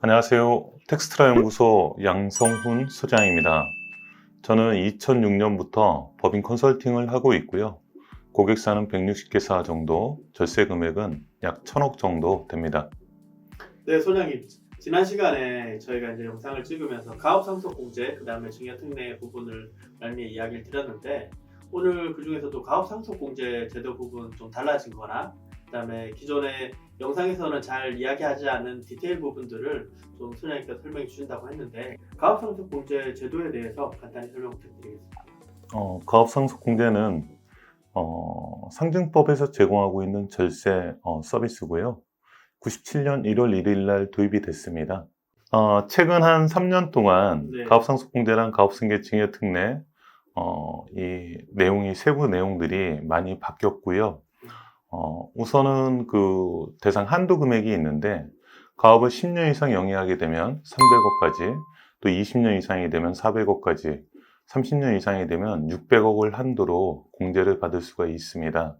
안녕하세요. 텍스트라 연구소 양성훈 소장입니다. 저는 2006년부터 법인 컨설팅을 하고 있고요. 고객사는 160개사 정도, 절세 금액은 약 1000억 정도 됩니다. 네, 소장님. 지난 시간에 저희가 이제 영상을 찍으면서 가업 상속 공제, 그 다음에 증여 특례 부분을 말미에 이야기를 드렸는데 오늘 그 중에서도 가업 상속 공제 제도 부분 좀 달라진 거나 그 다음에 기존의 영상에서는 잘 이야기하지 않은 디테일 부분들을 좀 소장님께서 설명해 주신다고 했는데 가업 상속 공제 제도에 대해서 간단히 설명 부탁드리겠습니다. 어, 가업상속 공제는 어, 상증법에서 제공하고 있는 절세 어, 서비스고요. 97년 1월 1일 날 도입이 됐습니다. 어, 최근 한 3년 동안 네. 가업상속 공제랑 가업승계 증여 특례 어, 이 내용이 세부 내용들이 많이 바뀌었고요. 어, 우선은 그 대상 한도 금액이 있는데 가업을 10년 이상 영위하게 되면 300억까지 또 20년 이상이 되면 400억까지 30년 이상이 되면 600억을 한도로 공제를 받을 수가 있습니다.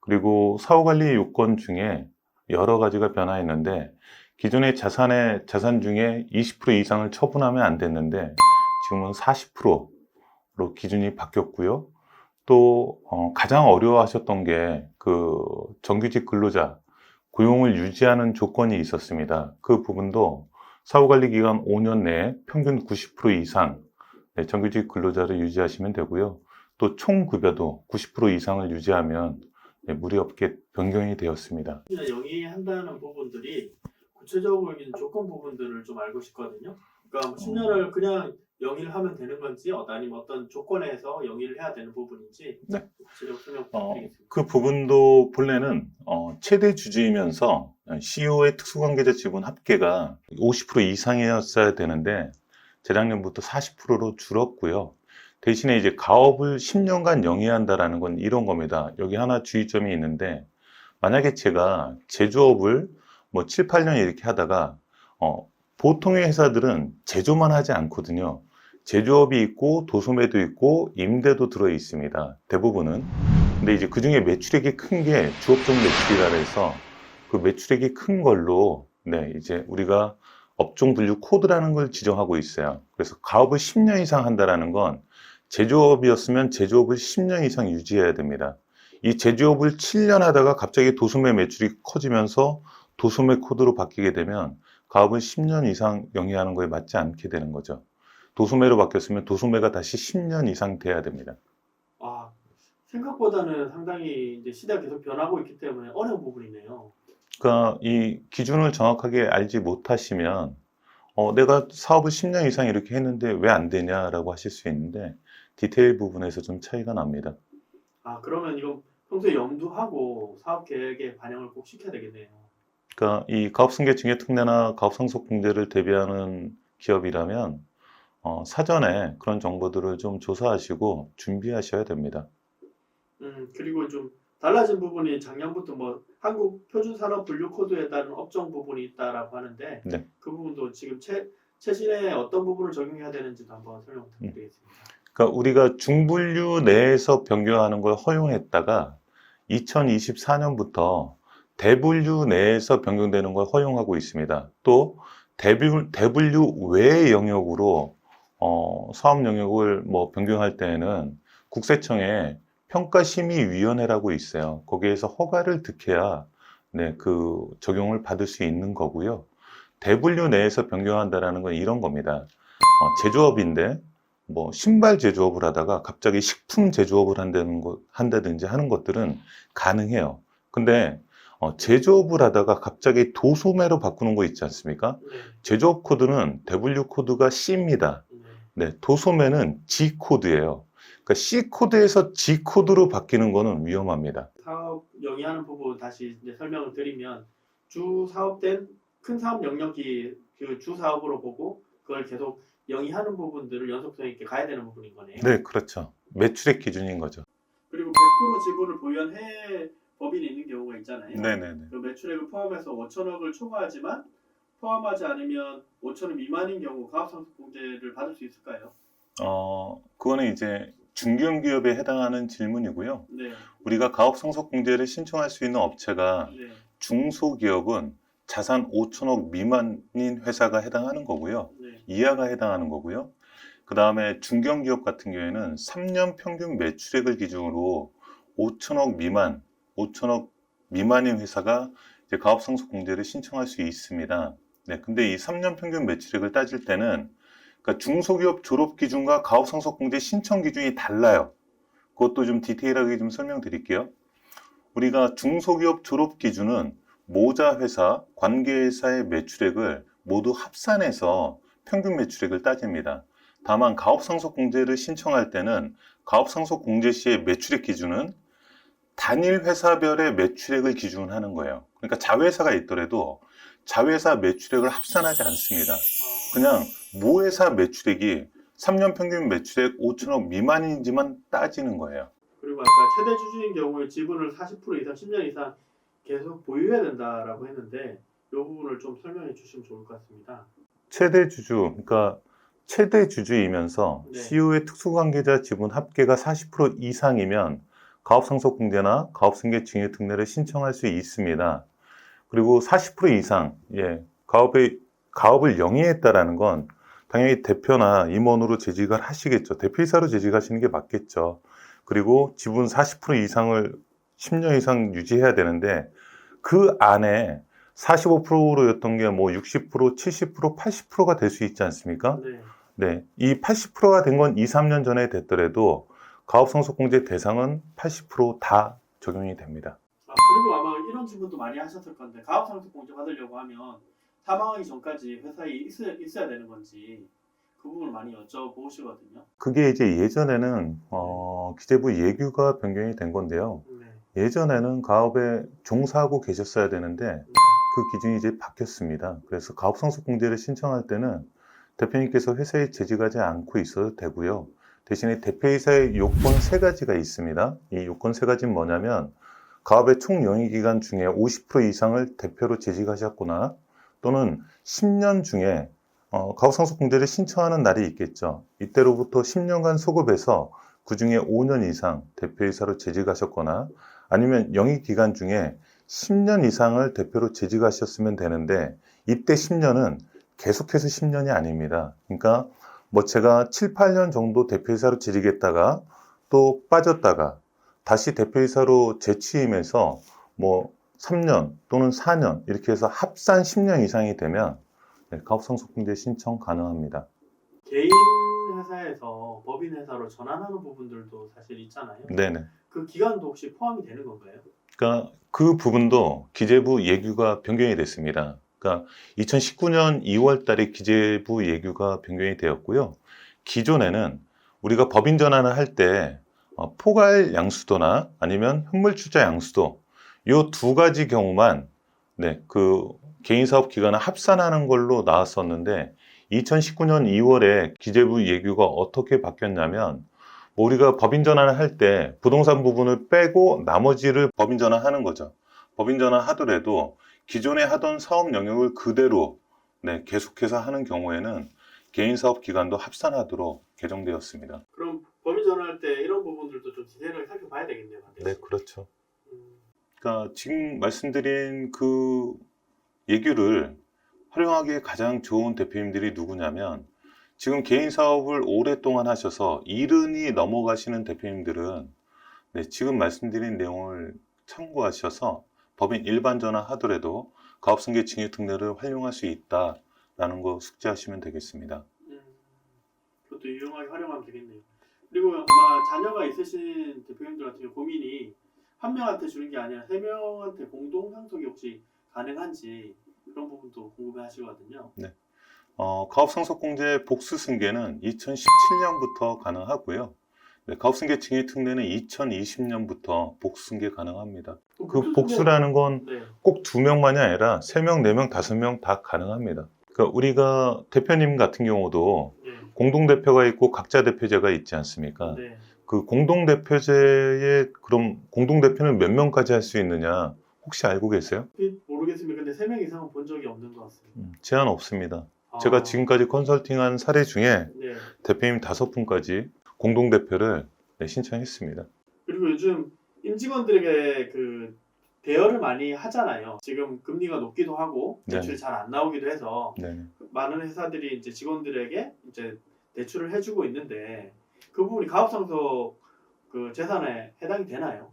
그리고 사후관리 요건 중에 여러 가지가 변화했는데 기존의 자산의 자산 중에 20% 이상을 처분하면 안 됐는데 지금은 40%로 기준이 바뀌었고요. 또 어, 가장 어려워하셨던 게 그 정규직 근로자 고용을 유지하는 조건이 있었습니다. 그 부분도 사후관리 기간 5년 내에 평균 90% 이상 네, 정규직 근로자를 유지하시면 되고요. 또 총급여도 90% 이상을 유지하면 네, 무리 없게 변경이 되었습니다. 영위한다는 부분들이 구체적인 조건 부분들을 좀 알고 싶거든요. 그러니까 뭐 어. 10년을 그냥 영위를 하면 되는 건지 어, 아니면 어떤 조건에서 영위를 해야 되는 부분인지 네. 구체적으로 설명 어, 부탁드리겠습니다. 그 부분도 본래는 어, 최대 주주이면서 CEO의 특수관계자 지분 합계가 50% 이상이었어야 되는데 재작년부터 40%로 줄었고요. 대신에 이제 가업을 10년간 영위한다라는 건 이런 겁니다. 여기 하나 주의점이 있는데 만약에 제가 제조업을 뭐 7, 8년 이렇게 하다가 어, 보통의 회사들은 제조만 하지 않거든요. 제조업이 있고 도소매도 있고 임대도 들어 있습니다. 대부분은. 근데 이제 그 중에 매출액이 큰 게 주업종 매출이라 해서 그 매출액이 큰 걸로 네, 이제 우리가 업종 분류 코드라는 걸 지정하고 있어요. 그래서 가업을 10년 이상 한다라는 건 제조업이었으면 제조업을 10년 이상 유지해야 됩니다. 이 제조업을 7년 하다가 갑자기 도소매 매출이 커지면서 도소매 코드로 바뀌게 되면 가업을 10년 이상 영위하는 거에 맞지 않게 되는 거죠. 도소매로 바뀌었으면 도소매가 다시 10년 이상 돼야 됩니다. 아 생각보다는 상당히 이제 시대가 계속 변하고 있기 때문에 어려운 부분이네요. 그러니까 이 기준을 정확하게 알지 못하시면 어, 내가 사업을 10년 이상 이렇게 했는데 왜 안 되냐라고 하실 수 있는데 디테일 부분에서 좀 차이가 납니다. 아 그러면 이거 평소에 염두하고 사업 계획에 반영을 꼭 시켜야 되겠네요. 그러니까 이 가업승계 증여 특례나 가업상속 공제를 대비하는 기업이라면 어, 사전에 그런 정보들을 좀 조사하시고 준비하셔야 됩니다. 음 그리고 좀 달라진 부분이 작년부터 뭐 한국 표준 산업 분류 코드에 따른 업종 부분이 있다라고 하는데 네. 그 부분도 지금 최 최신에 어떤 부분을 적용해야 되는지도 한번 설명 부탁드리겠습니다. 그러니까 우리가 중분류 내에서 변경하는 걸 허용했다가 2024년부터 대분류 내에서 변경되는 걸 허용하고 있습니다. 또 대분, 대분류 외의 영역으로 어, 사업 영역을 뭐 변경할 때에는 국세청에 평가심의위원회라고 있어요. 거기에서 허가를 득해야 네, 그 적용을 받을 수 있는 거고요. 대분류 내에서 변경한다라는 건 이런 겁니다. 어, 제조업인데 뭐 신발 제조업을 하다가 갑자기 식품 제조업을 한다는 것, 한다든지 하는 것들은 가능해요. 근데 어, 제조업을 하다가 갑자기 도소매로 바꾸는 거 있지 않습니까? 네. 제조업 코드는 W 코드가 C입니다. 네. 네, 도소매는 G 코드예요. 그러니까 C 코드에서 G 코드로 바뀌는 거는 위험합니다. 사업 영위하는 부분 다시 이제 설명을 드리면 주 사업된 큰 사업 영역이 그 주 사업으로 보고 그걸 계속 영위하는 부분들을 연속성 있게 가야 되는 부분인 거네요. 네, 그렇죠. 매출액 기준인 거죠. 그리고 100% 지분을 보유한 해외 법인이 있는 경우가 있잖아요. 네네네. 그 매출액을 포함해서 5천억을 초과하지만 포함하지 않으면 5천억 미만인 경우 가압상속 공제를 받을 수 있을까요? 어, 그거는 이제 중견기업에 해당하는 질문이고요. 네, 우리가 가업상속 공제를 신청할 수 있는 업체가 네, 중소기업은 자산 5천억 미만인 회사가 해당하는 거고요. 네. 이하가 해당하는 거고요. 그 다음에 중견기업 같은 경우에는 3년 평균 매출액을 기준으로 5천억 미만, 5천억 미만인 회사가 가업상속공제를 신청할 수 있습니다. 네, 근데 이 3년 평균 매출액을 따질 때는 그러니까 중소기업 졸업 기준과 가업 상속 공제 신청 기준이 달라요. 그것도 좀 디테일하게 좀 설명드릴게요. 우리가 중소기업 졸업 기준은 모자 회사, 관계회사의 매출액을 모두 합산해서 평균 매출액을 따집니다. 다만 가업상속공제를 신청할 때는 가업상속공제 시의 매출액 기준은 단일 회사별의 매출액을 기준으로 하는 거예요. 그러니까 자회사가 있더라도 자회사 매출액을 합산하지 않습니다. 어, 그냥 모회사 매출액이 3년 평균 매출액 5천억 미만인지만 따지는 거예요. 그리고 아까 최대 주주인 경우에 지분을 40% 이상 10년 이상 계속 보유해야 된다라고 했는데 이 부분을 좀 설명해 주시면 좋을 것 같습니다. 최대 주주, 그러니까 최대 주주이면서 네. CU의 특수관계자 지분 합계가 40% 이상이면 가업상속공제나 가업승계 증여 특례를 신청할 수 있습니다. 그리고 40% 이상, 예, 가업의 가업을 영위했다라는 건 당연히 대표나 임원으로 재직을 하시겠죠. 대표이사로 재직하시는 게 맞겠죠. 그리고 지분 40% 이상을 10년 이상 유지해야 되는데 그 안에 45%였던 게 뭐 60%, 70%, 80%가 될 수 있지 않습니까? 네. 네. 이 80%가 된 건 2, 3년 전에 됐더라도 가업상속공제 대상은 80%다 적용이 됩니다. 아, 그리고 아마 이런 질문도 많이 하셨을 건데 가업 상속 공제 받으려고 하면 사망하기 전까지 회사에 있어야, 있어야 되는 건지 그 부분을 많이 여쭤보시거든요. 그게 이제 예전에는 어, 기재부 예규가 변경이 된 건데요. 네. 예전에는 가업에 종사하고 계셨어야 되는데 네. 그 기준이 이제 바뀌었습니다. 그래서 가업 상속 공제를 신청할 때는 대표님께서 회사에 재직하지 않고 있어도 되고요. 대신에 대표이사의 요건 세 가지가 있습니다. 이 요건 세 가지는 뭐냐면 가업의 총 영위 기간 중에 50% 이상을 대표로 재직하셨거나 또는 10년 중에 어, 가업상속공제를 신청하는 날이 있겠죠. 이때로부터 10년간 소급해서 그 중에 5년 이상 대표이사로 재직하셨거나 아니면 영위 기간 중에 10년 이상을 대표로 재직하셨으면 되는데 이때 10년은 계속해서 10년이 아닙니다. 그러니까 뭐 제가 7, 8년 정도 대표이사로 재직했다가 또 빠졌다가 다시 대표이사로 재취임해서 뭐 3년 또는 4년 이렇게 해서 합산 10년 이상이 되면 네, 가업상속공제 신청 가능합니다. 개인 회사에서 법인 회사로 전환하는 부분들도 사실 있잖아요. 네네. 그 기간도 혹시 포함이 되는 건가요? 그러니까 그 부분도 기재부 예규가 변경이 됐습니다. 그러니까 2019년 2월 달에 기재부 예규가 변경이 되었고요. 기존에는 우리가 법인 전환을 할때 어, 포괄 양수도나 아니면 현물 출자 양수도 이 두 가지 경우만 네, 그 개인 사업 기간을 합산하는 걸로 나왔었는데 2019년 2월에 기재부 예규가 어떻게 바뀌었냐면 뭐 우리가 법인 전환을 할 때 부동산 부분을 빼고 나머지를 법인 전환하는 거죠. 법인 전환 하더라도 기존에 하던 사업 영역을 그대로 네, 계속해서 하는 경우에는 개인 사업 기간도 합산하도록 개정되었습니다. 그럼 법인 전환할 때 이런 부분들도 좀 디테일하게 살펴봐야 되겠네요. 네, 그렇죠. 음, 그러니까 지금 말씀드린 그 예규를 활용하기에 가장 좋은 대표님들이 누구냐면 지금 개인 사업을 오랫동안 하셔서 이른이 넘어가시는 대표님들은 네, 지금 말씀드린 내용을 참고하셔서 법인 일반 전환 하더라도 가업승계 징역 특례를 활용할 수 있다라는 거 숙지하시면 되겠습니다. 음, 그것도 유용하게 활용하면 되겠네요. 그리고 아마 자녀가 있으신 대표님들 같은 경우 고민이 한 명한테 주는 게 아니라 세 명한테 공동 상속이 혹시 가능한지 그런 부분도 궁금해하시거든요. 어, 가업상속공제 복수승계는 2017년부터 가능하고요. 네, 가업승계 징역 특례는 2020년부터 복수승계 가능합니다. 그 복수라는 건 네. 꼭두 명만이 아니라 세 명, 네 명, 다섯 명 다 가능합니다. 그러니까 우리가 대표님 같은 경우도 네. 공동 대표가 있고 각자 대표제가 있지 않습니까? 네. 그 공동 대표제에 그럼 공동 대표는 몇 명까지 할 수 있느냐 혹시 알고 계세요? 그 모르겠습니다. 근데 세 명 이상은 본 적이 없는 것 같습니다. 음, 제한 없습니다. 아, 제가 지금까지 컨설팅한 사례 중에 네. 대표님 다섯 분까지 공동 대표를 네, 신청했습니다. 그리고 요즘 임직원들에게 그 대여를 많이 하잖아요. 지금 금리가 높기도 하고 네. 대출이 잘 안 나오기도 해서 네. 많은 회사들이 이제 직원들에게 이제 대출을 해주고 있는데 그 부분이 가업상속 그 재산에 해당이 되나요?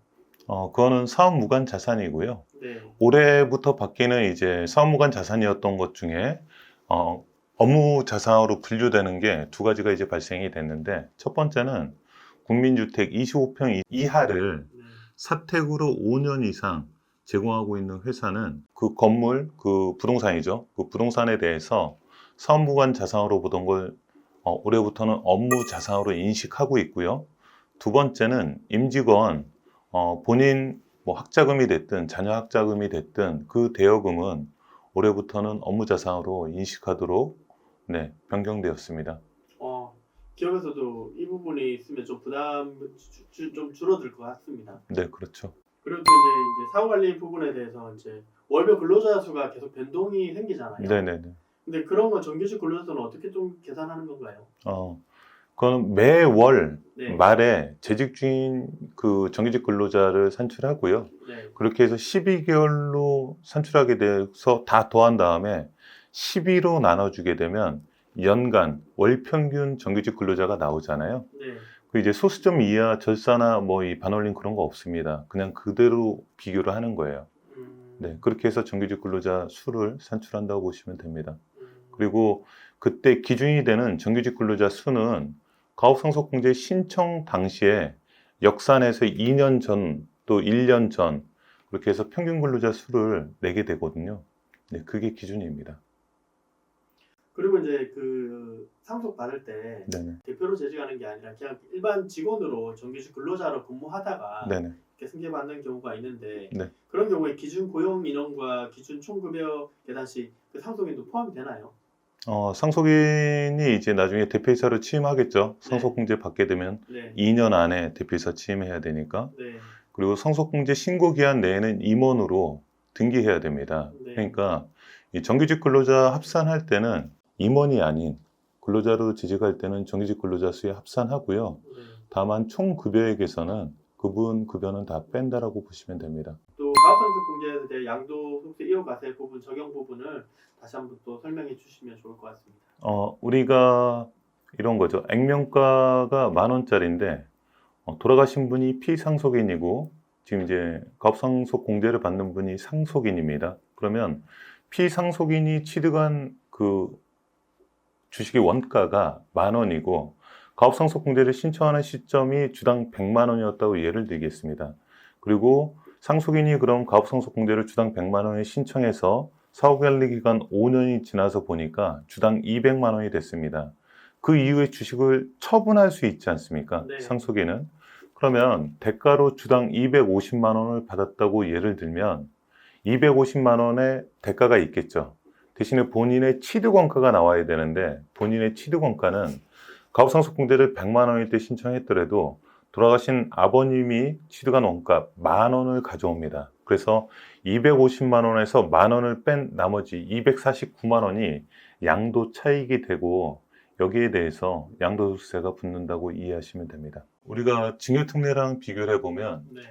어, 그거는 사업 무관 자산이고요. 네. 올해부터 바뀌는 이제 사업무관 자산이었던 것 중에 어, 업무 자산으로 분류되는 게 두 가지가 이제 발생이 됐는데 첫 번째는 국민주택 25평 이하를 네. 사택으로 5년 이상 제공하고 있는 회사는 그 건물, 그 부동산이죠. 그 부동산에 대해서 사업무관 자산으로 보던 걸 어, 올해부터는 업무 자산으로 인식하고 있고요. 두 번째는 임직원 어, 본인 뭐 학자금이 됐든 자녀 학자금이 됐든 그 대여금은 올해부터는 업무 자산으로 인식하도록 네, 변경되었습니다. 어, 기업에서도 이 부분이 있으면 좀 부담 좀 줄어들 것 같습니다. 네, 그렇죠. 그리고 또 이제, 이제 사후 관리 부분에 대해서 이제 월별 근로자 수가 계속 변동이 생기잖아요. 네, 네, 네. 근데 그런 건 정규직 근로자들은 어떻게 좀 계산하는 건가요? 어, 그건 매월 네. 말에 재직 중인 그 정규직 근로자를 산출하고요. 네. 그렇게 해서 12개월로 산출하게 돼서 다 더한 다음에 12로 나눠주게 되면 연간 월 평균 정규직 근로자가 나오잖아요. 네. 그 이제 소수점 이하 절사나 뭐 이 반올림 그런 거 없습니다. 그냥 그대로 비교를 하는 거예요. 음, 네, 그렇게 해서 정규직 근로자 수를 산출한다고 보시면 됩니다. 음, 그리고 그때 기준이 되는 정규직 근로자 수는 가업상속공제 신청 당시에 역산해서 2년 전 또 1년 전 그렇게 해서 평균 근로자 수를 내게 되거든요. 네, 그게 기준입니다. 그리고 이제 그 상속 받을 때 네네. 대표로 재직하는 게 아니라 그냥 일반 직원으로 정규직 근로자로 근무하다가 네네. 이렇게 승계받는 경우가 있는데 네. 그런 경우에 기준 고용 인원과 기준 총급여 계산시 그 상속인도 포함이 되나요? 어, 상속인이 이제 나중에 대표이사로 취임하겠죠. 상속공제 받게 되면 네. 2년 안에 대표이사 취임해야 되니까. 네. 그리고 상속공제 신고 기한 내에는 임원으로 등기해야 됩니다. 네. 그러니까 이 정규직 근로자 합산할 때는 임원이 아닌 근로자로 재직할 때는 정규직 근로자 수에 합산하고요. 네. 다만 총 급여액에서는 그분 급여는 다 뺀다라고 보시면 됩니다. 또 가업상속 공제에 대해 양도 속세 이어가세 부분 적용 부분을 다시 한번 또 설명해 주시면 좋을 것 같습니다. 어, 우리가 이런 거죠. 액면가가 만 원짜리인데 어, 돌아가신 분이 피상속인이고 지금 이제 가업상속 공제를 받는 분이 상속인입니다. 그러면 피상속인이 취득한 그 주식의 원가가 만 원이고 가업상속 공제를 신청하는 시점이 주당 100만 원이었다고 예를 들겠습니다. 그리고 상속인이 그럼 가업상속 공제를 주당 100만 원에 신청해서 사후관리 기간 5년이 지나서 보니까 주당 200만 원이 됐습니다. 그 이후에 주식을 처분할 수 있지 않습니까? 네. 상속인은. 그러면 대가로 주당 250만 원을 받았다고 예를 들면 250만 원의 대가가 있겠죠. 대신에 본인의 취득 원가가 나와야 되는데 본인의 취득 원가는 가업상속공제를 100만 원일 때 신청했더라도 돌아가신 아버님이 취득한 원가 만 원을 가져옵니다. 그래서 250만 원에서 만 원을 뺀 나머지 249만 원이 양도 차익이 되고 여기에 대해서 양도세가 붙는다고 이해하시면 됩니다. 우리가 징역특례랑 비교를 해보면 네.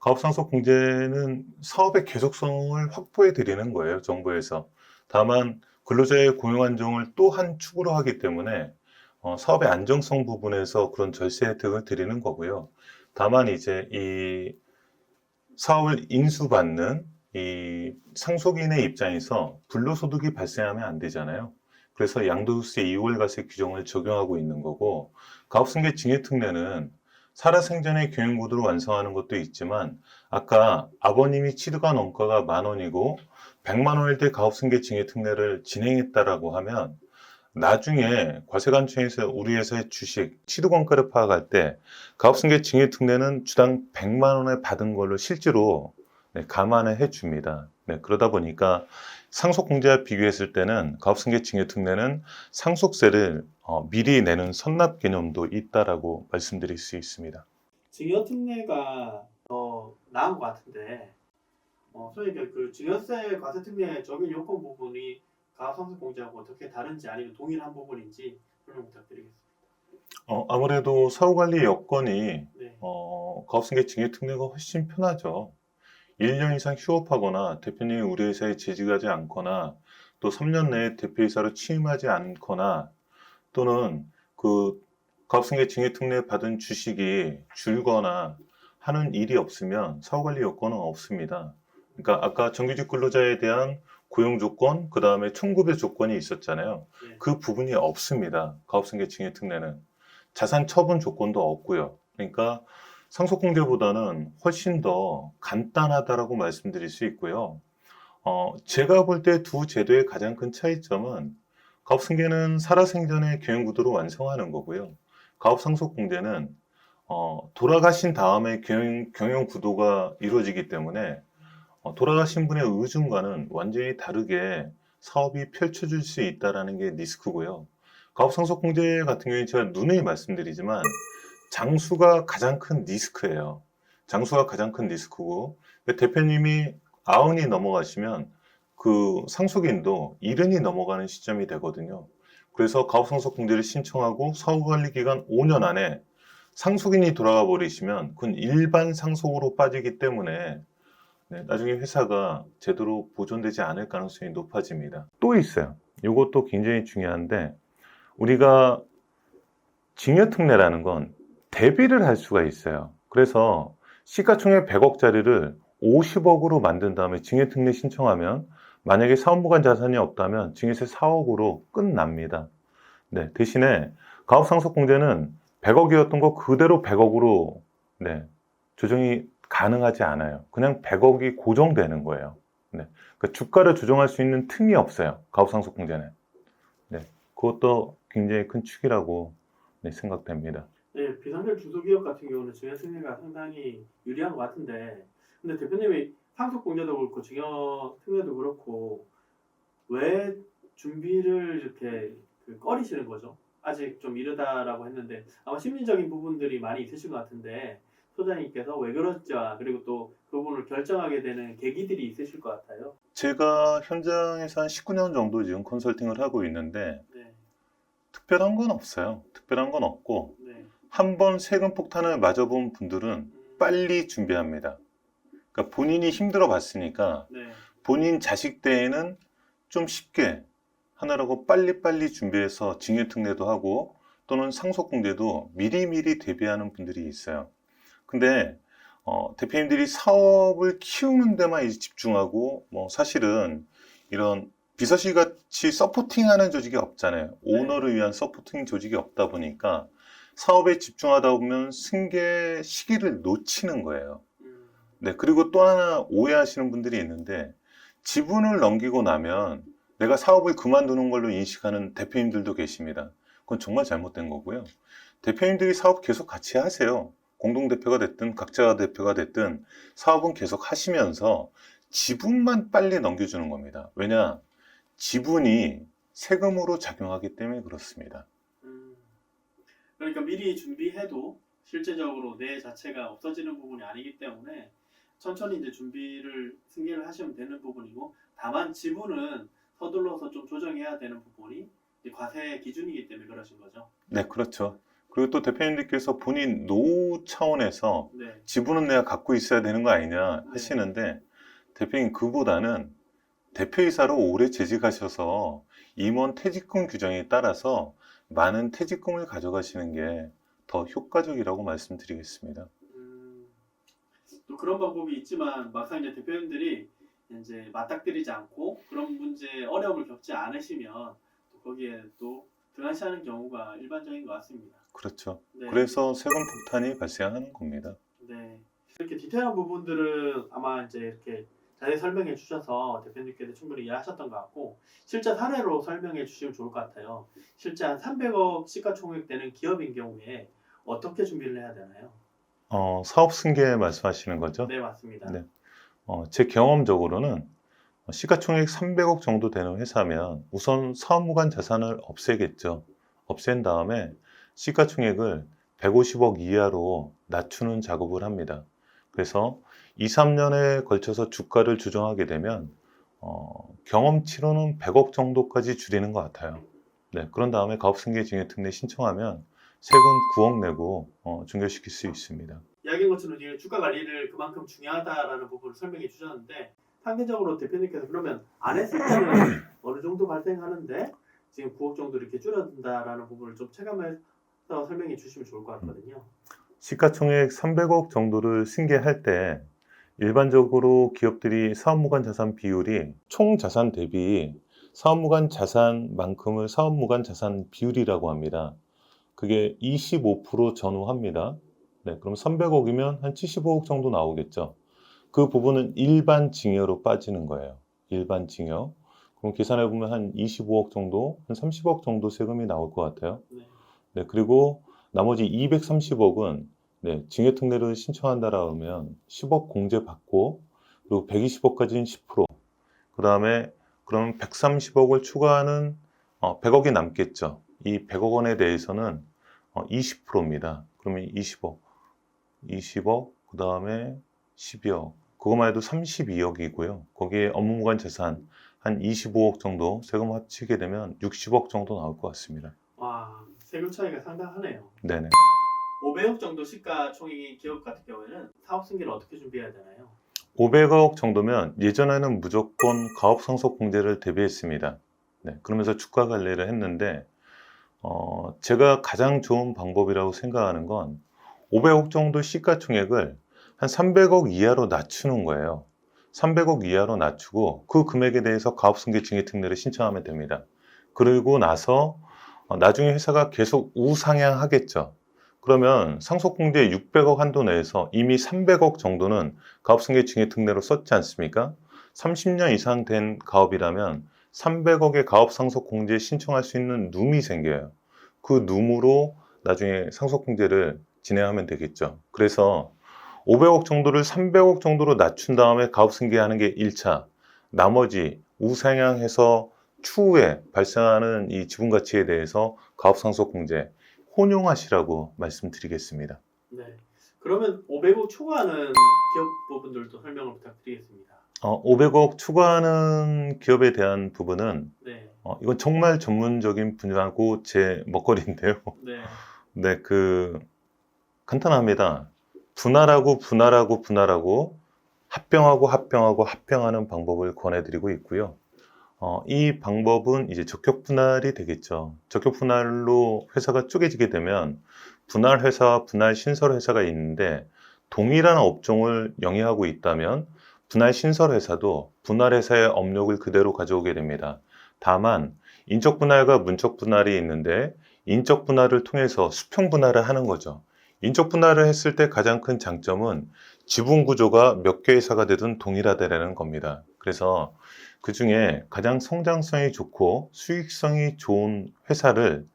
가업상속공제는 사업의 계속성을 확보해 드리는 거예요, 정부에서. 다만 근로자의 고용 안정을 또 한 축으로 하기 때문에 어, 사업의 안정성 부분에서 그런 절세 혜택을 드리는 거고요. 다만 이제 이 사업을 인수받는 이 상속인의 입장에서 불로소득이 발생하면 안 되잖아요. 그래서 양도세 2월 과세 규정을 적용하고 있는 거고 가업승계 징역특례는 살아생전의 교육구도를 완성하는 것도 있지만 아까 아버님이 취득한 원가가 만 원이고 100만 원일 때 가업승계 징역특례를 진행했다라고 하면 나중에 과세관청에서 우리 회사의 주식 취득원가를 파악할 때 가업승계 징역특례는 주당 100만 원을 받은 걸로 실제로 네, 감안을 해줍니다. 네, 그러다 보니까 상속공제와 비교했을 때는 가업승계 징역특례는 상속세를 어, 미리 내는 선납 개념도 있다라고 말씀드릴 수 있습니다. 증여 특례가 더 나은 것 같은데 어, 소위 그- 그 증여세 과세 특례 적용 요건 부분이 가상속 공제하고 어떻게 다른지 아니면 동일한 부분인지 설명 부탁드리겠습니다. 어, 아무래도 사후관리 여건이 네. 어, 가업승계 징역특례가 훨씬 편하죠. 1년 이상 휴업하거나 대표님이 우리 회사에 재직하지 않거나 또 3년 내에 대표이사로 취임하지 않거나 또는 그 가업승계 징해특례 받은 주식이 줄거나 하는 일이 없으면 사후관리 요건은 없습니다. 그러니까 아까 정규직 근로자에 대한 고용 조건, 그 다음에 총급여 조건이 있었잖아요. 네. 그 부분이 없습니다. 가업승계 징해특례는. 자산 처분 조건도 없고요. 그러니까 상속공제보다는 훨씬 더 간단하다라고 말씀드릴 수 있고요. 어, 제가 볼 때 두 제도의 가장 큰 차이점은 가업승계는 살아생전의 경영구도로 완성하는 거고요. 가업상속공제는 어, 돌아가신 다음에 경영, 경영 구도가 이루어지기 때문에 어, 돌아가신 분의 의중과는 완전히 다르게 사업이 펼쳐질 수 있다는 게 리스크고요. 가업상속공제 같은 경우에 제가 누누이 말씀드리지만 장수가 가장 큰 리스크예요. 장수가 가장 큰 리스크고 대표님이 아흔이 넘어가시면 그 상속인도 이른이 넘어가는 시점이 되거든요. 그래서 가업상속공제를 신청하고 사후관리기간 5년 안에 상속인이 돌아가 버리시면 그건 일반 상속으로 빠지기 때문에 네, 나중에 회사가 제대로 보존되지 않을 가능성이 높아집니다. 또 있어요. 이것도 굉장히 중요한데 우리가 징여특례라는 건 대비를 할 수가 있어요. 그래서 시가총액 100억짜리를 50억으로 만든 다음에 징여특례 신청하면 만약에 사업무관 자산이 없다면 징여세 4억으로 끝납니다. 네, 대신에 가업상속공제는 100억이었던 거 그대로 100억으로 네, 조정이 가능하지 않아요. 그냥 100억이 고정되는 거예요. 네, 그러니까 주가를 조정할 수 있는 틈이 없어요. 가업상속공제는. 네, 그것도 굉장히 큰 축이라고 네, 생각됩니다. 네, 비상별 중소기업 같은 경우는 증여 승계가 상당히 유리한 것 같은데, 근데 대표님이 상속공제도 그렇고 증여 승계도 그렇고 왜 준비를 이렇게 그 꺼리시는 거죠? 아직 좀 이르다라고 했는데 아마 심리적인 부분들이 많이 있으신 것 같은데 소장님께서 왜 그렇지 그리고 또 그 부분을 결정하게 되는 계기들이 있으실 것 같아요. 제가 현장에서 한 19년 정도 지금 컨설팅을 하고 있는데 네, 특별한 건 없어요. 특별한 건 없고 네. 한번 세금 폭탄을 맞아본 분들은 음, 빨리 준비합니다. 그러니까 본인이 힘들어 봤으니까 네, 본인 자식 때에는 좀 쉽게 하느라고 빨리빨리 준비해서 징여특례도 하고 또는 상속공제도 미리미리 대비하는 분들이 있어요. 근데 어, 대표님들이 사업을 키우는 데만 이제 집중하고 뭐 사실은 이런 비서실 같이 서포팅하는 조직이 없잖아요. 오너를 위한 서포팅 조직이 없다 보니까 사업에 집중하다 보면 승계 시기를 놓치는 거예요. 음, 네, 그리고 또 하나 오해하시는 분들이 있는데 지분을 넘기고 나면 내가 사업을 그만두는 걸로 인식하는 대표님들도 계십니다. 그건 정말 잘못된 거고요. 대표님들이 사업 계속 같이 하세요. 공동대표가 됐든 각자 대표가 됐든 사업은 계속 하시면서 지분만 빨리 넘겨주는 겁니다. 왜냐? 지분이 세금으로 작용하기 때문에 그렇습니다. 음. 그러니까 미리 준비해도 실제적으로 내 자체가 없어지는 부분이 아니기 때문에 천천히 이제 준비를 승계를 하시면 되는 부분이고 다만 지분은 서둘러서 좀 조정해야 되는 부분이 과세 기준이기 때문에 그러신 거죠. 네, 그렇죠. 그리고 또 대표님들께서 본인 노후 차원에서 네. 지분은 내가 갖고 있어야 되는 거 아니냐 네. 하시는데 대표님 그보다는 대표이사로 오래 재직하셔서 임원 퇴직금 규정에 따라서 많은 퇴직금을 가져가시는 게 더 효과적이라고 말씀드리겠습니다. 음, 또 그런 방법이 있지만 막상 이제 대표님들이 이제 맞닥뜨리지 않고 그런 문제 어려움을 겪지 않으시면 또 거기에 또 등한시하는 경우가 일반적인 것 같습니다. 그렇죠. 네. 그래서 세금 폭탄이 발생하는 겁니다. 네. 이렇게 디테일한 부분들은 아마 이제 이렇게 자세히 설명해 주셔서 대표님께서 충분히 이해하셨던 것 같고 실제 사례로 설명해 주시면 좋을 것 같아요. 실제 한 300억 시가총액 되는 기업인 경우에 어떻게 준비를 해야 되나요? 어, 사업 승계 말씀하시는 거죠? 네, 맞습니다. 네. 어, 제 경험적으로는 시가총액 300억 정도 되는 회사면 우선 사업무관 자산을 없애겠죠. 없앤 다음에 시가총액을 150억 이하로 낮추는 작업을 합니다. 그래서 2, 3년에 걸쳐서 주가를 조정하게 되면 어, 경험치로는 100억 정도까지 줄이는 것 같아요. 네, 그런 다음에 가업승계 징여특례 신청하면 세금 9억 내고 어, 중개시킬 수 있습니다. 이야기한 것처럼 주가 관리를 그만큼 중요하다라는 부분을 설명해 주셨는데 상대적으로 대표님께서 그러면 안 했을 때는 어느 정도 발생하는데 지금 9억 정도 이렇게 줄어든다라는 부분을 좀 체감해서 설명해 주시면 좋을 것 같거든요. 시가총액 300억 정도를 승계할 때 일반적으로 기업들이 사업무관 자산 비율이 총 자산 대비 사업무관 자산만큼을 사업무관 자산 비율이라고 합니다. 그게 25% 전후합니다. 네, 그럼 300억이면 한 75억 정도 나오겠죠. 그 부분은 일반 징여로 빠지는 거예요. 일반 징여. 그럼 계산해 보면 한 25억 정도, 한 30억 정도 세금이 나올 것 같아요. 네. 네, 그리고 나머지 230억은 네, 징여특례를 신청한다라 하면 10억 공제 받고 그리고 120억까지는 10%. 그 다음에 그럼 130억을 추가하는 어, 100억이 남겠죠. 이 100억 원에 대해서는 어, 20%입니다. 그러면 20억, 20억, 그 다음에 12억. 그것만 해도 32억이고요. 거기에 업무무관 재산 한 25억 정도 세금 합치게 되면 60억 정도 나올 것 같습니다. 와 세금 차이가 상당하네요. 네네. 500억 정도 시가총액인 기업 같은 경우에는 사업 승계를 어떻게 준비해야 되나요? 500억 정도면 예전에는 무조건 가업 상속 공제를 대비했습니다. 네, 그러면서 주가 관리를 했는데 어, 제가 가장 좋은 방법이라고 생각하는 건 500억 정도 시가총액을 한 300억 이하로 낮추는 거예요. 300억 이하로 낮추고 그 금액에 대해서 가업승계 증액특례를 신청하면 됩니다. 그리고 나서 어, 나중에 회사가 계속 우상향하겠죠. 그러면 상속공제 600억 한도 내에서 이미 300억 정도는 가업승계 증액특례로 썼지 않습니까? 30년 이상 된 가업이라면 300억의 가업 상속 공제 신청할 수 있는 룸이 생겨요. 그 룸으로 나중에 상속 공제를 진행하면 되겠죠. 그래서 500억 정도를 300억 정도로 낮춘 다음에 가업 승계하는 게 1차. 나머지 우상향해서 추후에 발생하는 이 지분 가치에 대해서 가업 상속 공제 혼용하시라고 말씀드리겠습니다. 네. 그러면 500억 초과하는 기업 부분들도 설명을 부탁드리겠습니다. 어, 500억 추가하는 기업에 대한 부분은 네. 어, 이건 정말 전문적인 분야고 제 먹거리인데요. 네. 네, 그 간단합니다. 분할하고 분할하고 분할하고 합병하고 합병하고 합병하는 방법을 권해드리고 있고요. 어, 이 방법은 이제 적격 분할이 되겠죠. 적격 분할로 회사가 쪼개지게 되면 분할 회사와 분할 신설 회사가 있는데 동일한 업종을 영위하고 있다면 분할 신설 회사도 분할 회사의 업력을 그대로 가져오게 됩니다. 다만 인적 분할과 문적 분할이 있는데 인적 분할을 통해서 수평 분할을 하는 거죠. 인적 분할을 했을 때 가장 큰 장점은 지분 구조가 몇개 회사가 되든 동일하다라는 겁니다. 그래서 그 중에 가장 성장성이 좋고 수익성이 좋은 회사를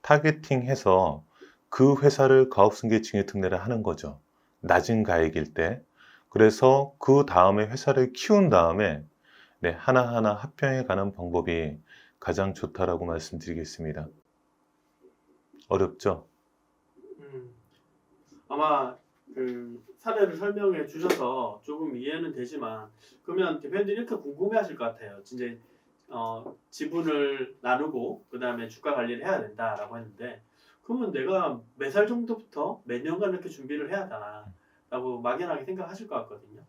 타겟팅해서 그 회사를 가업승계 증액특례를 하는 거죠. 낮은 가액일 때. 그래서 그 다음에 회사를 키운 다음에 네, 하나하나 합병해 가는 방법이 가장 좋다라고 말씀드리겠습니다. 어렵죠? 음, 아마 그 사례를 설명해 주셔서 조금 이해는 되지만 그러면 대표님들이 이렇게 궁금해하실 것 같아요. 진짜 어, 지분을 나누고 그 다음에 주가 관리를 해야 된다라고 했는데 그러면 내가 몇 살 정도부터 몇 년간 이렇게 준비를 해야 되나라고 막연하게 생각하실 것 같거든요.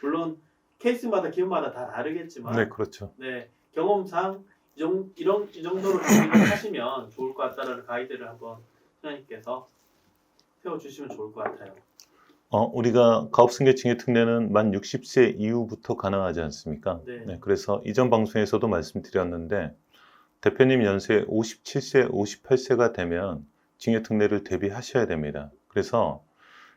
물론 케이스마다 기업마다 다 다르겠지만 네, 그렇죠. 네, 경험상 이, 정, 이런, 이 정도로 준비를 하시면 좋을 것 같다라는 가이드를 한번 소장님께서 세워주시면 좋을 것 같아요. 어, 우리가 가업승계 증액특례는 만 60세 이후부터 가능하지 않습니까? 네. 그래서 이전 방송에서도 말씀드렸는데 대표님 연세 57세, 58세가 되면 증액특례를 대비하셔야 됩니다. 그래서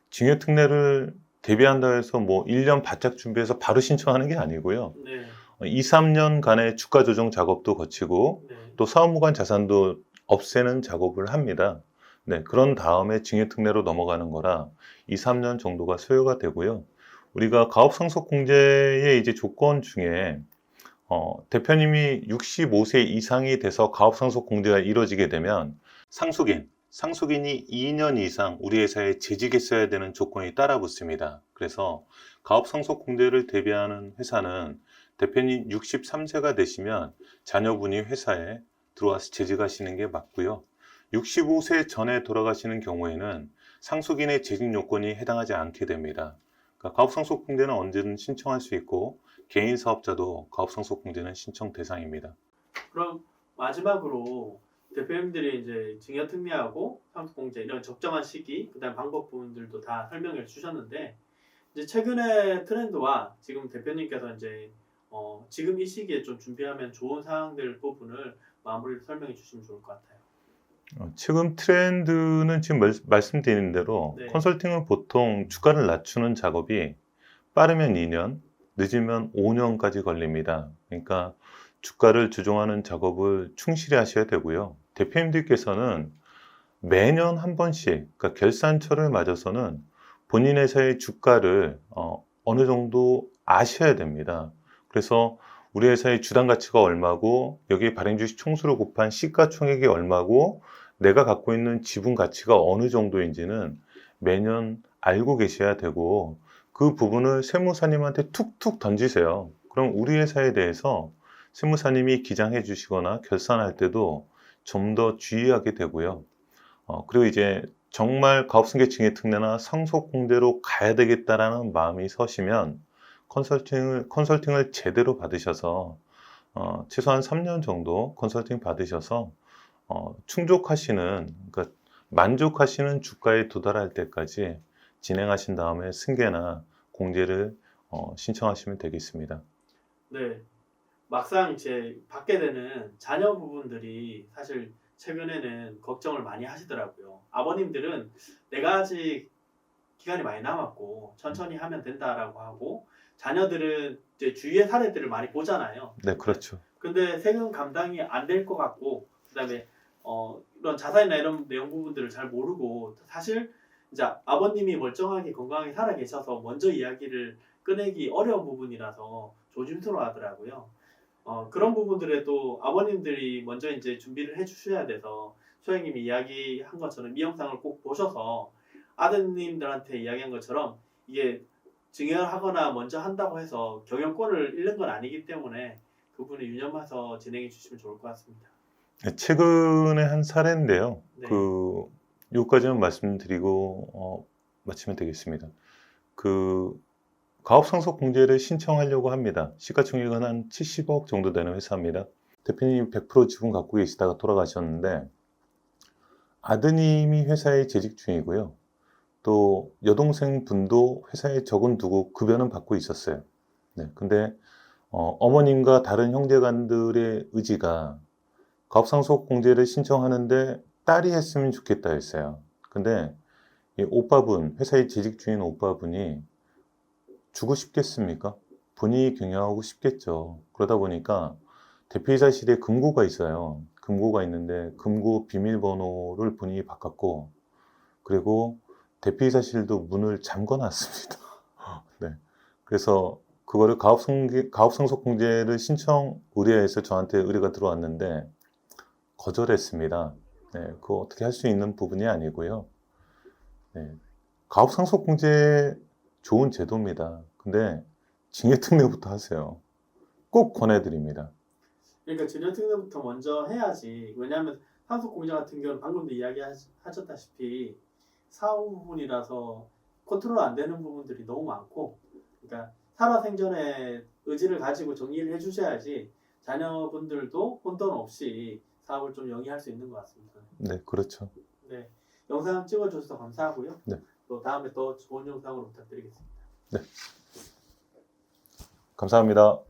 증액특례를 대비한다 해서 뭐 1년 바짝 준비해서 바로 신청하는 게 아니고요. 네, 2, 3년간의 주가 조정 작업도 거치고 네, 또 사업무관 자산도 없애는 작업을 합니다. 네, 그런 다음에 증액특례로 넘어가는 거라 2, 3년 정도가 소요가 되고요. 우리가 가업상속공제의 이제 조건 중에 어, 대표님이 65세 이상이 돼서 가업상속공제가 이루어지게 되면 상속인, 상속인이 2년 이상 우리 회사에 재직했어야 되는 조건이 따라 붙습니다. 그래서 가업상속공제를 대비하는 회사는 대표님 63세가 되시면 자녀분이 회사에 들어와서 재직하시는 게 맞고요. 65세 전에 돌아가시는 경우에는 상속인의 재직 요건이 해당하지 않게 됩니다. 그러니까 가업상속공제는 언제든 신청할 수 있고 개인 사업자도 가업상속공제는 신청 대상입니다. 그럼 마지막으로 대표님들이 이제 증여특례하고 상속공제 이런 적정한 시기, 그다음 방법 부분들도 다 설명해 주셨는데 이제 최근의 트렌드와 지금 대표님께서 이제 어, 지금 이 시기에 좀 준비하면 좋은 사항들 부분을 마무리를 설명해 주시면 좋을 것 같아요. 어, 지금 트렌드는 지금 말, 말씀드린 대로 네. 컨설팅은 보통 주가를 낮추는 작업이 빠르면 2년, 늦으면 5년까지 걸립니다. 그러니까 주가를 조정하는 작업을 충실히 하셔야 되고요. 대표님들께서는 매년 한 번씩, 그러니까 결산처를 맞아서는 본인 회사의 주가를 어, 어느 정도 아셔야 됩니다. 그래서 우리 회사의 주당 가치가 얼마고 여기에 발행 주식 총수를 곱한 시가총액이 얼마고 내가 갖고 있는 지분 가치가 어느 정도인지는 매년 알고 계셔야 되고 그 부분을 세무사님한테 툭툭 던지세요. 그럼 우리 회사에 대해서 세무사님이 기장해 주시거나 결산할 때도 좀 더 주의하게 되고요. 어, 그리고 이제 정말 가업승계증의 특례나 상속공제로 가야 되겠다라는 마음이 서시면 컨설팅을, 컨설팅을 제대로 받으셔서 어, 최소한 3년 정도 컨설팅 받으셔서 어, 충족하시는, 그러니까 만족하시는 주가에 도달할 때까지 진행하신 다음에 승계나 공제를 어, 신청하시면 되겠습니다. 네. 막상 이제 받게 되는 자녀 부분들이 사실 최근에는 걱정을 많이 하시더라고요. 아버님들은 내가 아직 기간이 많이 남았고 천천히 하면 된다라고 하고 자녀들은 이제 주위의 사례들을 많이 보잖아요. 네, 그렇죠. 근데 세금 감당이 안 될 것 같고 그다음에 어, 이런 자산이나 이런 내용 부분들을 잘 모르고 사실 이제 아버님이 멀쩡하게 건강하게 살아 계셔서 먼저 이야기를 꺼내기 어려운 부분이라서 조심스러워 하더라고요. 어, 그런 부분들에도 아버님들이 먼저 이제 준비를 해 주셔야 돼서 소장님이 이야기한 것처럼 이 영상을 꼭 보셔서 아드님들한테 이야기한 것처럼 이게 증여하거나 먼저 한다고 해서 경영권을 잃는 건 아니기 때문에 그 부분을 유념해서 진행해 주시면 좋을 것 같습니다. 네, 최근에 한 사례인데요. 네. 그 요까지만 말씀드리고 어, 마치면 되겠습니다. 그 가업 상속 공제를 신청하려고 합니다. 시가총액은 한 70억 정도 되는 회사입니다. 대표님 100% 지분 갖고 계시다가 돌아가셨는데 아드님이 회사에 재직 중이고요. 또 여동생 분도 회사에 적은 두고 급여는 받고 있었어요. 네, 근데 어, 어머님과 다른 형제간들의 의지가 가업상속 공제를 신청하는데 딸이 했으면 좋겠다 했어요. 근데 이 오빠분, 회사에 재직 중인 오빠분이 주고 싶겠습니까? 본인이 경영하고 싶겠죠. 그러다 보니까 대표이사실에 금고가 있어요. 금고가 있는데 금고 비밀번호를 본인이 바꿨고 그리고 대표이사실도 문을 잠궈 놨습니다. 네. 그래서 그거를 가업상, 가업상속공제를 신청 의뢰해서 저한테 의뢰가 들어왔는데 거절했습니다. 네, 그거 어떻게 할 수 있는 부분이 아니고요. 네, 가업 상속 공제 좋은 제도입니다. 근데 징해특례부터 하세요. 꼭 권해드립니다. 그러니까 증여특례부터 먼저 해야지. 왜냐하면 상속 공제 같은 경우는 방금도 이야기하셨다시피 사후 부분이라서 컨트롤 안 되는 부분들이 너무 많고, 그러니까 살아생전에 의지를 가지고 정리를 해주셔야지 자녀분들도 혼돈 없이 사업을 좀 영위할 수 있는 것 같습니다. 네, 그렇죠. 네, 영상 찍어주셔서 감사하고요. 네. 또 다음에 또 좋은 영상으로 부탁드리겠습니다. 감사합니다.